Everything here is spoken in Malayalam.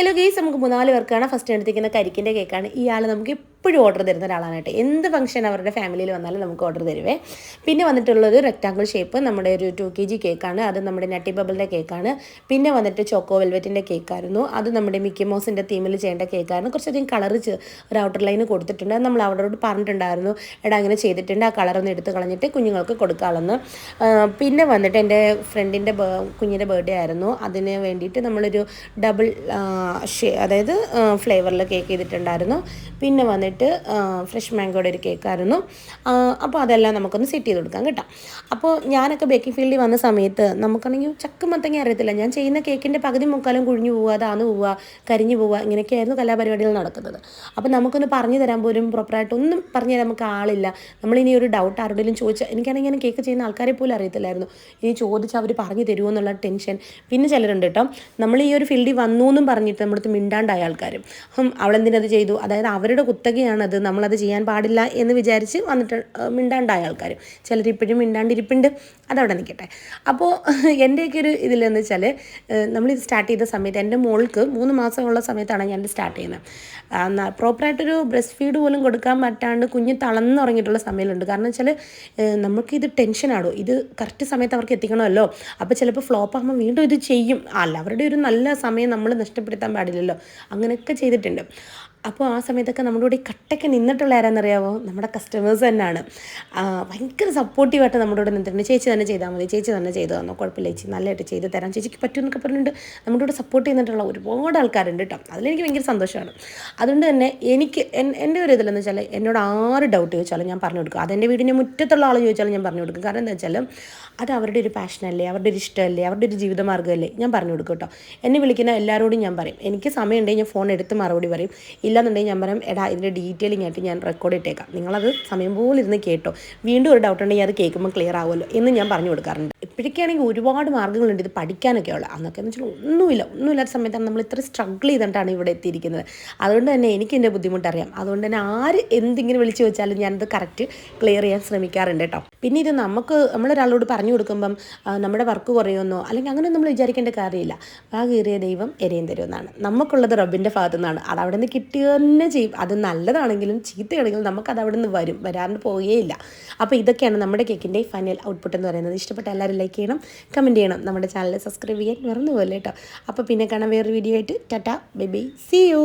ഹലോ ഗെയ്സ് നമുക്ക് മൂന്നാൽ പേർക്കാണ് ഫസ്റ്റ് എടുത്തിരിക്കുന്ന കരിക്കിന്റെ കേക്കാണ് ഇയാൾ നമുക്ക് എപ്പോഴും ഓർഡർ തരുന്ന ഒരാളാണ് എന്ത് ഫംഗ്ഷൻ അവരുടെ ഫാമിലിയിൽ വന്നാലും നമുക്ക് ഓർഡർ തരുവേ. പിന്നെ വന്നിട്ടുള്ളത് റെക്റ്റാങ്കിൾ ഷേപ്പ് നമ്മുടെ ഒരു ടു കെ ജി കേക്കാണ് അത് നമ്മുടെ നട്ടി ബബിളിന്റെ കേക്കാണ് പിന്നെ വന്നിട്ട് ചോക്കോ വെൽവെറ്റിന്റെ കേക്കായിരുന്നു അത് നമ്മുടെ മിക്കി മോസിന്റെ തീമിൽ ചെയ്യേണ്ട കേക്കായിരുന്നു കുറച്ചധികം കളർ ഒരു ഔട്ടർ ലൈന് കൊടുത്തിട്ടുണ്ട്. നമ്മൾ അവരോട് പറഞ്ഞിട്ടുണ്ടായിരുന്നു. എടാ അങ്ങനെ ചെയ്തിട്ടുണ്ട്. ആ കളറൊന്ന് എടുത്ത് കളഞ്ഞിട്ട് കുഞ്ഞുങ്ങൾക്ക് കൊടുക്കാമെന്ന്. പിന്നെ വന്നിട്ട് എന്റെ ഫ്രണ്ടിന്റെ കുഞ്ഞിന്റെ ബർത്ത്ഡേ ആയിരുന്നു. അതിന് വേണ്ടിയിട്ട് നമ്മളൊരു ഡബിൾ അതായത് ഫ്ലേവറിൽ കേക്ക് ചെയ്തിട്ടുണ്ടായിരുന്നു. പിന്നെ വന്നിട്ട് ഫ്രഷ് മാംഗോയുടെ ഒരു കേക്കായിരുന്നു അപ്പോൾ അതെല്ലാം നമുക്കൊന്ന് സെറ്റ് ചെയ്ത് കൊടുക്കാം കേട്ടോ. അപ്പോൾ ഞാനൊക്കെ ബേക്കിംഗ് ഫീൽഡിൽ വന്ന സമയത്ത് നമുക്കാണെങ്കിൽ ചക്ക മത്തങ്ങ അറിയത്തില്ല. ഞാൻ ചെയ്യുന്ന കേക്കിന്റെ പകുതി മുക്കാലും കുഴിഞ്ഞു പോവുക അതാന്ന് പോവുക കരിഞ്ഞു പോവുക ഇങ്ങനെയൊക്കെയായിരുന്നു കലാപരിപാടികൾ നടക്കുന്നത്. അപ്പോൾ നമുക്കൊന്ന് പറഞ്ഞു തരാൻ പോലും പ്രോപ്പറായിട്ട് ഒന്നും പറഞ്ഞു തരാൻ നമുക്ക് ആളില്ല. നമ്മളിനി ഒരു ഡൗട്ട് ആരോടെങ്കിലും ചോദിച്ചാൽ എനിക്കാണെങ്കിൽ ഞാൻ കേക്ക് ചെയ്യുന്ന ആൾക്കാരെ പോലും അറിയത്തില്ലായിരുന്നു. ഇനി ചോദിച്ചാൽ അവർ പറഞ്ഞു തരുമോ എന്നുള്ള ടെൻഷൻ പിന്നെ ചിലരുണ്ട് കേട്ടോ. നമ്മൾ ഈ ഒരു ഫീൽഡിൽ വന്നു എന്നും പറഞ്ഞിട്ട് നമ്മുടെ മിണ്ടാണ്ടായ ആൾക്കാരും. അപ്പം അവളെന്തിനത് ചെയ്തു? അതായത് അവരുടെ കുത്തകയാണത്. നമ്മളത് ചെയ്യാൻ പാടില്ല എന്ന് വിചാരിച്ച് വന്നിട്ട് മിണ്ടാണ്ടായ ആൾക്കാരും. ചിലർ ഇപ്പോഴും മിണ്ടാണ്ടിരിപ്പുണ്ട്. അതവിടെ നിൽക്കട്ടെ. അപ്പോൾ എന്റെയൊക്കെ ഒരു ഇതിലെന്ന് വെച്ചാൽ നമ്മളിത് സ്റ്റാർട്ട് ചെയ്ത സമയത്ത് എന്റെ മോൾക്ക് മൂന്ന് മാസമുള്ള സമയത്താണ് ഞാൻ സ്റ്റാർട്ട് ചെയ്യുന്നത്. പ്രോപ്പറായിട്ടൊരു ബ്രസ്റ്റ് ഫീഡ് പോലും കൊടുക്കാൻ പറ്റാണ്ട് കുഞ്ഞ് തളർന്നുറങ്ങിയിട്ടുള്ള സമയമുണ്ട് കാരണം വെച്ചാൽ നമുക്കിത് ടെൻഷനാണോ ഇത് കറക്റ്റ് സമയത്ത് അവർക്ക് എത്തിക്കണമല്ലോ. അപ്പോൾ ചിലപ്പോൾ ഫ്ലോപ്പ് ആകുമ്പോൾ വീണ്ടും ഇത് ചെയ്യും. അല്ല അവരുടെ ഒരു നല്ല സമയം നമ്മൾ നഷ്ടപ്പെടുത്താൻ പാടില്ലല്ലോ. അങ്ങനെയൊക്കെ ചെയ്തിട്ടുണ്ട്. അപ്പോൾ ആ സമയത്തൊക്കെ നമ്മുടെ കൂടെ കട്ടയ്ക്ക് നിന്നിട്ടുള്ള ആരാന്നറിയാവോ? നമ്മുടെ കസ്റ്റമേഴ്സ് തന്നെയാണ്. ഭയങ്കര സപ്പോർട്ടീവായിട്ട് നമ്മുടെ കൂടെ നിന്നിട്ടുണ്ട്. ചേച്ചി തന്നെ ചെയ്താൽ മതി. ചേച്ചി തന്നെ ചെയ്തു തന്നോ? കുഴപ്പമില്ല ചേച്ചി നല്ലതായിട്ട് ചെയ്ത് തരാം. ചേച്ചിക്ക് പറ്റുമെന്നൊക്കെ പറഞ്ഞിട്ട് നമ്മുടെ കൂടെ സപ്പോർട്ട് ചെയ്തിട്ടുള്ള ഒരുപാട് ആൾക്കാരുണ്ട് കേട്ടോ. അതിലെനിക്ക് ഭയങ്കര സന്തോഷമാണ്. അതുകൊണ്ട് തന്നെ എനിക്ക് എന്റെ ഒരു ഇതിലെന്ന് വെച്ചാൽ എന്നോട് ആറ് ഡൗട്ട് ചോദിച്ചാലും ഞാൻ പറഞ്ഞു കൊടുക്കും. അതെന്റെ വീടിന്റെ മുറ്റത്തുള്ള ആൾ ചോദിച്ചാലും ഞാൻ പറഞ്ഞു കൊടുക്കും. കാരണം എന്താ വെച്ചാൽ അത് അവരുടെ ഒരു പാഷനല്ലേ അവരുടെ ഒരു ഇഷ്ടമല്ലേ അവരുടെ ഒരു ജീവിതമാർഗമല്ലേ ഞാൻ പറഞ്ഞു കൊടുക്കും കേട്ടോ. എന്നെ വിളിക്കുന്ന എല്ലാവരോടും ഞാൻ പറയും. എനിക്ക് സമയമുണ്ടെങ്കിൽ ഞാൻ ഫോൺ എടുത്ത് മറുപടി പറയും. ഇല്ലാന്നുണ്ടെങ്കിൽ ഞാൻ പറയാം എടാ ഇതിന്റെ ഡീറ്റെയിലിംഗ് ആയിട്ട് ഞാൻ റെക്കോർഡ് ഇട്ടേക്കാം. നിങ്ങളത് സമയം പോലെ ഇരുന്ന് കേട്ടോ. വീണ്ടും ഒരു ഡൗട്ട് ഉണ്ടെങ്കിൽ അത് കേൾക്കുമ്പോൾ ക്ലിയർ ആവുമല്ലോ എന്ന് ഞാൻ പറഞ്ഞു കൊടുക്കാറുണ്ട്. ഇപ്പോഴൊക്കെയാണെങ്കിൽ ഒരുപാട് മാർഗങ്ങളുണ്ട് ഇത് പഠിക്കാനൊക്കെ ഉള്ളത് അന്നൊക്കെ എന്ന് വെച്ചാൽ ഒന്നുമില്ല. ഒന്നുമില്ലാത്ത സമയത്താണ് നമ്മൾ ഇത്ര സ്ട്രഗിൾ ചെയ്തിട്ടാണ് ഇവിടെ എത്തിയിരിക്കുന്നത്. അതുകൊണ്ട് തന്നെ എനിക്ക് എന്റെ ബുദ്ധിമുട്ടറിയാം അതുകൊണ്ട് തന്നെ ആര് എന്തിങ്ങനെ വിളിച്ചു വെച്ചാലും ഞാനത് കറക്റ്റ് ക്ലിയർ ചെയ്യാൻ ശ്രമിക്കാറുണ്ട് കേട്ടോ. പിന്നെ ഇത് നമുക്ക് നമ്മളൊരാളോട് പറഞ്ഞു കൊടുക്കുമ്പം നമ്മുടെ വർക്ക് കുറയുമെന്നോ അല്ലെങ്കിൽ അങ്ങനെ നമ്മൾ വിചാരിക്കേണ്ട കാര്യമില്ല. ആ കീറിയ ദൈവം എരയും തരുമെന്നാണ് നമുക്കുള്ളത് റബ്ബിന്റെ ഭാഗത്തു നിന്നാണ് അത് അവിടെ നിന്ന് കിട്ടുക തന്നെ ചെയ്യും. അത് നല്ലതാണെങ്കിലും ചീത്തയാണെങ്കിലും നമുക്കത് അവിടെ നിന്ന് വരും. വരാണ്ട് പോവുകയില്ല അപ്പോൾ ഇതൊക്കെയാണ് നമ്മുടെ കേക്കിന്റെ ഫൈനൽ ഔട്ട്പുട്ട് എന്ന് പറയുന്നത്. ഇഷ്ടപ്പെട്ട എല്ലാവരും ലൈക്ക് ചെയ്യണം കമന്റ് ചെയ്യണം. നമ്മുടെ ചാനൽ സബ്സ്ക്രൈബ് ചെയ്യാൻ മറന്നുപോലെ കേട്ടോ അപ്പോൾ പിന്നെ കാണാം വേറൊരു വീഡിയോ ആയിട്ട്. Tata. Bye bye. See you